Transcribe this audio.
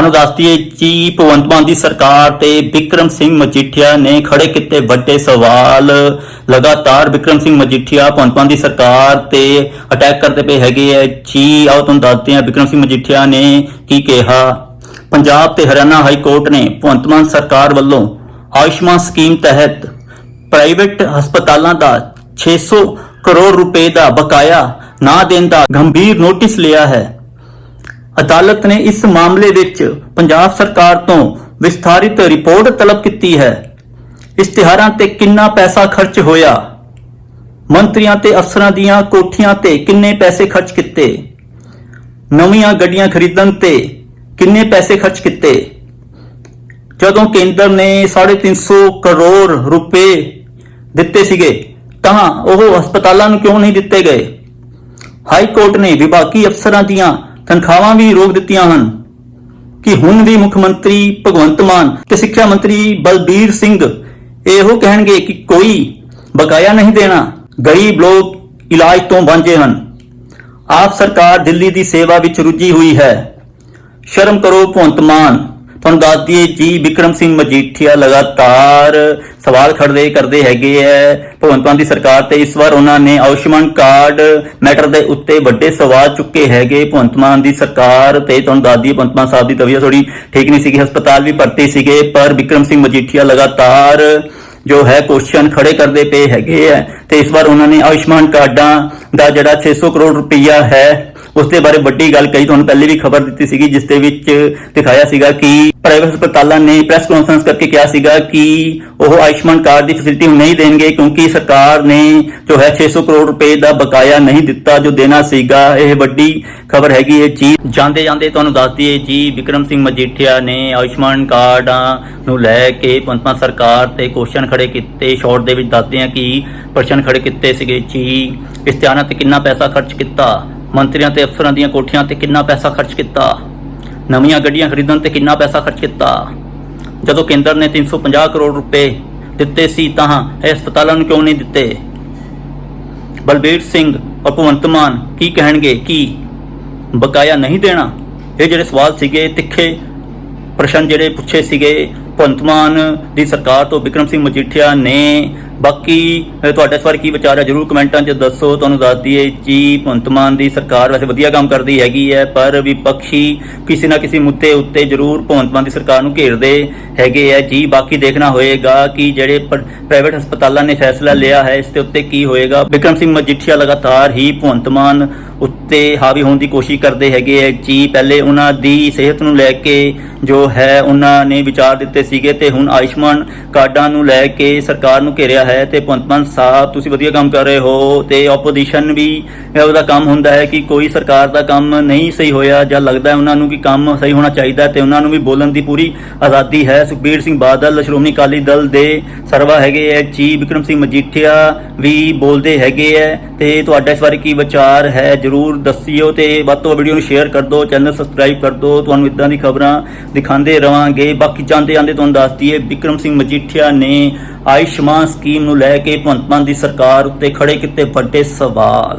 ਤੁਹਾਨੂੰ ਦੱਸਦੀ ਦਈਏ ਜੀ ਭਗਵੰਤ ਮਾਨ ਦੀ ਸਰਕਾਰ ਤੇ ਵਿਕਰਮ ਸਿੰਘ ਮਜੀਠੀਆ ਨੇ ਖੜੇ ਕੀਤੇ ਵੱਡੇ ਸਵਾਲ। ਲਗਾਤਾਰ ਵਿਕਰਮ ਸਿੰਘ ਮਜੀਠੀਆ ਭਗਵੰਤ ਮਾਨ ਦੀ ਸਰਕਾਰ ਤੇ ਅਟੈਕ ਕਰਦੇ ਪਏ ਹੈਗੇ ਐ ਜੀ, ਆਓ ਤੁਹਾਨੂੰ ਦੱਸਦੇ ਹਾਂ ਵਿਕਰਮ ਸਿੰਘ ਮਜੀਠੀਆ ਨੇ ਕੀ ਕਿਹਾ। ਪੰਜਾਬ ਤੇ ਹਰਿਆਣਾ ਹਾਈ ਕੋਰਟ ਨੇ ਭਗਵੰਤ ਮਾਨ ਸਰਕਾਰ ਵੱਲੋਂ ਆਯੁਸ਼ਮਾਨ ਸਕੀਮ ਤਹਿਤ ਪ੍ਰਾਈਵੇਟ ਹਸਪਤਾਲਾਂ ਦਾ 600 ਕਰੋੜ ਰੁਪਏ ਦਾ ਬਕਾਇਆ ਨਾ ਦੇਣ ਦਾ ਗੰਭੀਰ ਨੋਟਿਸ ਲਿਆ ਹੈ। ਅਦਾਲਤ ਨੇ ਇਸ ਮਾਮਲੇ ਵਿੱਚ ਪੰਜਾਬ ਸਰਕਾਰ ਤੋਂ ਵਿਸਥਾਰਿਤ ਰਿਪੋਰਟ ਤਲਬ ਕੀਤੀ ਹੈ। ਇਸ਼ਤਿਹਾਰਾਂ ਤੇ ਕਿੰਨਾ ਪੈਸਾ ਖਰਚ ਹੋਇਆ? ਮੰਤਰੀਆਂ ਤੇ ਅਫਸਰਾਂ ਦੀਆਂ ਕੋਠੀਆਂ ਤੇ ਕਿੰਨੇ ਪੈਸੇ ਖਰਚ ਕੀਤੇ? ਨਵੀਆਂ ਗੱਡੀਆਂ ਖਰੀਦਣ ਤੇ ਕਿੰਨੇ ਪੈਸੇ ਖਰਚ ਕੀਤੇ? ਜਦੋਂ ਕੇਂਦਰ ਨੇ 350 ਕਰੋੜ ਰੁਪਏ ਦਿੱਤੇ ਸੀਗੇ, ਤਾਂ ਉਹ ਹਸਪਤਾਲਾਂ ਨੂੰ ਕਿਉਂ ਨਹੀਂ ਦਿੱਤੇ ਗਏ? ਹਾਈ ਕੋਰਟ ਨੇ ਵਿਭਾਗੀ ਅਫਸਰਾਂ ਦੀਆਂ ਤਨਖਾਹਾਂ ਵੀ ਰੋਕ ਦਿੱਤੀਆਂ ਹਨ ਕਿ ਹੁਣ ਵੀ ਮੁੱਖ ਮੰਤਰੀ ਭਗਵੰਤ ਮਾਨ ਤੇ ਸਿੱਖਿਆ ਮੰਤਰੀ ਬਲਬੀਰ ਸਿੰਘ ਇਹੋ ਕਹਿਣਗੇ ਕਿ ਕੋਈ ਬਕਾਇਆ ਨਹੀਂ ਦੇਣਾ, ਗਰੀਬ ਲੋਕ ਇਲਾਜ ਤੋਂ ਵਾਂਝੇ ਹਨ। ਆਪ ਸਰਕਾਰ ਦਿੱਲੀ ਦੀ ਸੇਵਾ ਵਿੱਚ ਰੁੱਝੀ ਹੋਈ ਹੈ। ਸ਼ਰਮ ਕਰੋ ਭਗਵੰਤ ਮਾਨ। ਤੁਹਾਨੂੰ ਦੱਸ ਦਈਏ, ਜੀ ਵਿਕਰਮ ਸਿੰਘ ਮਜੀਠੀਆ ਲਗਾਤਾਰ ਸਵਾਲ ਖੜਦੇ ਕਰਦੇ ਹੈਗੇ ਐ। ਭਗਵੰਤ ਮਾਨ ਦੀ ਸਰਕਾਰ ਤੇ ਇਸ ਵਾਰ ਉਹਨਾਂ ਨੇ ਆਯੁਸ਼ਮਾਨ ਕਾਰਡ ਮੈਟਰ ਦੇ ਉੱਤੇ ਵੱਡੇ ਸਵਾਲ ਚੁੱਕੇ ਹੈਗੇ। ਭਗਵੰਤ ਮਾਨ ਦੀ ਸਰਕਾਰ ਤੇ ਤੁਹਾਨੂੰ ਦੱਸ ਦਈਏ, ਭਗਵੰਤ ਮਾਨ ਸਾਹਿਬ ਦੀ ਤਬੀਅਤ ਥੋੜੀ ਠੀਕ ਨਹੀਂ ਸੀਗੀ, ਹਸਪਤਾਲ ਵੀ ਭਰਤੀ ਸੀਗੇ, ਪਰ ਵਿਕਰਮ ਸਿੰਘ ਮਜੀਠੀਆ ਲਗਾਤਾਰ ਜੋ ਹੈ ਕੁਐਸਚਨ ਖੜੇ ਕਰਦੇ ਪਏ ਹੈਗੇ ਐ। ਤੇ ਇਸ ਵਾਰ ਉਹਨਾਂ ਨੇ ਆਯੁਸ਼ਮਾਨ ਕਾਰਡਾਂ ਦਾ ਜਿਹੜਾ 600 ਕਰੋੜ ਰੁਪਈਆ ਹੈ ਉਸ ਦੇ ਬਾਰੇ ਵੱਡੀ ਗੱਲ ਕਹੀ, ਤੁਹਾਨੂੰ ਪਹਿਲੇ ਵੀ ਖਬਰ ਦਿੱਤੀ ਸੀਗੀ, ਜਿਸ ਦੇ ਵਿੱਚ ਦਿਖਾਇਆ ਸੀਗਾ ਕਿ ਪ੍ਰਾਈਵੇਟ ਹਸਪਤਾਲਾਂ ਨੇ ਪ੍ਰੈਸ ਕਾਨਫਰੰਸ ਕਰਕੇ ਕਿਹਾ ਸੀਗਾ ਕਿ ਉਹ ਆਯੁਸ਼ਮਾਨ ਕਾਰਡ ਦੀ ਫੈਸਿਲਿਟੀ ਨਹੀਂ ਦੇਣਗੇ, ਕਿਉਂਕਿ ਸਰਕਾਰ ਨੇ ਜੋ ਹੈ 600 ਕਰੋੜ ਰੁਪਏ ਦਾ ਬਕਾਇਆ ਨਹੀਂ ਦਿੱਤਾ, ਜੋ ਦੇਣਾ ਸੀਗਾ। ਇਹ ਵੱਡੀ ਖਬਰ ਹੈਗੀ ਹੈ ਜੀ। ਜਾਂਦੇ ਜਾਂਦੇ ਤੁਹਾਨੂੰ ਦੱਸ ਦਈਏ, ਜੀ, ਵਿਕਰਮ ਸਿੰਘ ਮਜੀਠੀਆ ਨੇ ਆਯੁਸ਼ਮਾਨ ਕਾਰਡਾਂ ਨੂੰ ਲੈ ਕੇ ਪੰਤਮਾ ਸਰਕਾਰ ਤੇ ਕੁਐਸਚਨ ਖੜੇ ਕੀਤੇ। ਸ਼ਾਰਟ ਦੇ ਵਿੱਚ ਦੱਸਦੇ ਆ ਕਿ ਪ੍ਰਸ਼ਨ ਖੜੇ ਕੀਤੇ ਸੀਗੇ, ਜੀ ਇਸ਼ਤਿਹਾਰਾਂ ਤੇ ਕਿੰਨਾ ਪੈਸਾ ਖਰਚ ਕੀਤਾ? ਮੰਤਰੀਆਂ ਤੇ ਅਫਸਰਾਂ ਦੀਆਂ ਕੋਠੀਆਂ ਤੇ ਕਿੰਨਾ ਪੈਸਾ ਖਰਚ ਕੀਤਾ? ਨਵੀਆਂ ਗੱਡੀਆਂ ਖਰੀਦਣ ਤੇ ਕਿੰਨਾ ਪੈਸਾ ਖਰਚ ਕੀਤਾ? ਜਦੋਂ ਕੇਂਦਰ ਨੇ 350 ਕਰੋੜ ਰੁਪਏ ਦਿੱਤੇ ਸੀ, ਤਾਂ ਇਹ ਹਸਪਤਾਲਾਂ ਨੂੰ ਕਿਉਂ ਨਹੀਂ ਦਿੱਤੇ? ਬਲਬੀਰ ਸਿੰਘ ਔਰ ਭਗਵੰਤ ਮਾਨ, ਕੀ ਕਹਿਣਗੇ? ਕਿ? ਬਕਾਇਆ ਨਹੀਂ ਦੇਣਾ? ਇਹ ਜਿਹੜੇ ਸਵਾਲ ਸੀਗੇ, ਤਿੱਖੇ ਪ੍ਰਸ਼ਨ ਜਿਹੜੇ ਪੁੱਛੇ ਸੀਗੇ, ਭਗਵੰਤ ਮਾਨ ਦੀ ਸਰਕਾਰ ਤੋਂ ਵਿਕਰਮ ਸਿੰਘ ਮਜੀਠੀਆ ਨੇ ਬਾਕੀ ਅਹ ਤੁਹਾਡਾ ਇਸ ਬਾਰੇ ਕੀ ਵਿਚਾਰ ਹੈ ਜਰੂਰ ਕਮੈਂਟਾਂ 'ਚ ਦੱਸੋ, ਤੁਹਾਨੂੰ ਦੱਸ ਦਈਏ, ਜੀ, ਭਗਵੰਤ ਮਾਨ ਦੀ ਸਰਕਾਰ ਵੈਸੇ ਵਧੀਆ ਕੰਮ ਕਰਦੀ ਹੈਗੀ ਹੈ, ਪਰ ਵਿਪਕਸ਼ੀ ਕਿਸੇ ਨਾ ਕਿਸੇ ਮੁੱਦੇ ਉੱਤੇ ਜਰੂਰ ਭਗਵੰਤ ਮਾਨ ਦੀ ਸਰਕਾਰ ਨੂੰ ਘੇਰਦੇ ਹੈਗੇ ਹੈ ਜੀ, ਬਾਕੀ ਦੇਖਣਾ ਹੋਏਗਾ ਕਿ ਜਿਹੜੇ ਪ੍ਰਾਈਵੇਟ ਹਸਪਤਾਲਾਂ ਨੇ ਫੈਸਲਾ ਲਿਆ ਹੈ, ਇਸ ਦੇ ਉੱਤੇ ਕੀ ਹੋਏਗਾ। ਵਿਕਰਮ ਸਿੰਘ ਮਜੀਠੀਆ ਲਗਾਤਾਰ ਹੀ ਭਗਵੰਤ ਮਾਨ ਉੱਤੇ ਹਾਵੀ ਹੋਣ ਦੀ ਕੋਸ਼ਿਸ਼ ਕਰਦੇ ਹੈਗੇ ਹੈ ਜੀ, ਪਹਿਲੇ ਉਹਨਾਂ ਦੀ ਸਿਹਤ ਨੂੰ ਲੈ ਕੇ ਜੋ ਹੈ, ਉਹਨਾਂ ਨੇ ਵਿਚਾਰ ਦਿੱਤੇ ਸੀਗੇ ਤੇ ਹੁਣ ਆਯੁਸ਼ਮਾਨ ਕਾਰਡਾਂ ਨੂੰ ਲੈ ਕੇ ਸਰਕਾਰ ਨੂੰ ਘੇਰਿਆ ਹੈ ਤੇ ਭਗਵੰਤ ਮਾਨ ਸਾਹਿਬ, ਤੁਸੀਂ ਵਧੀਆ ਕੰਮ ਕਰ ਰਹੇ ਹੋ ਤੇ ਆਪੋਜੀਸ਼ਨ ਵੀ ਉਹਦਾ ਕੰਮ ਹੁੰਦਾ ਹੈ ਕਿ ਕੋਈ ਸਰਕਾਰ ਦਾ ਕੰਮ ਨਹੀਂ ਸਹੀ ਹੋਇਆ ਜਾਂ ਲੱਗਦਾ ਉਹਨਾਂ ਨੂੰ ਕਿ ਕੰਮ ਸਹੀ ਹੋਣਾ ਚਾਹੀਦਾ ਹੈ ਤੇ ਉਹਨਾਂ ਨੂੰ ਵੀ ਬੋਲਣ ਦੀ ਪੂਰੀ ਆਜ਼ਾਦੀ ਹੈ। ਸੁਖਬੀਰ ਸਿੰਘ ਬਾਦਲ, ਸ਼੍ਰੋਮਣੀ ਅਕਾਲੀ ਦਲ ਦੇ ਸਰਵਾ ਹੈਗੇ ਹੈ ਜੀ, ਵਿਕਰਮ ਸਿੰਘ ਮਜੀਠੀਆ ਵੀ ਬੋਲਦੇ ਹੈਗੇ ਹੈ ਤੇ ਤੁਹਾਡਾ ਇਸ ਬਾਰੇ ਕੀ ਵਿਚਾਰ ਹੈ? ਜਰੂਰ ਦੱਸਿਓ ਤੇ ਵੱਧ ਤੋਂ ਵੀਡੀਓ ਨੂੰ ਸ਼ੇਅਰ ਕਰ ਦਿਓ ਚੈਨਲ ਸਬਸਕ੍ਰਾਈਬ ਕਰ ਦਿਓ। ਤੁਹਾਨੂੰ ਇਦਾਂ ਦੀ ਖਬਰਾਂ ਦਿਖਾਉਂਦੇ ਰਵਾਂਗੇ। ਬਾਕੀ ਜਾਂਦੇ ਜਾਂਦੇ ਤੁਹਾਨੂੰ ਦੱਸ ਦਈਏ, ਵਿਕਰਮ ਸਿੰਘ ਮਜੀਠੀਆ ਨੇ ਆਯੁਸ਼ਮਾਨ ਸਕੀਮ ਨੂੰ ਲੈ ਕੇ ਭਗਵੰਤ ਮਾਨ ਦੀ ਸਰਕਾਰ ਉੱਤੇ ਖੜੇ ਕੀਤੇ ਵੱਡੇ ਸਵਾਲ।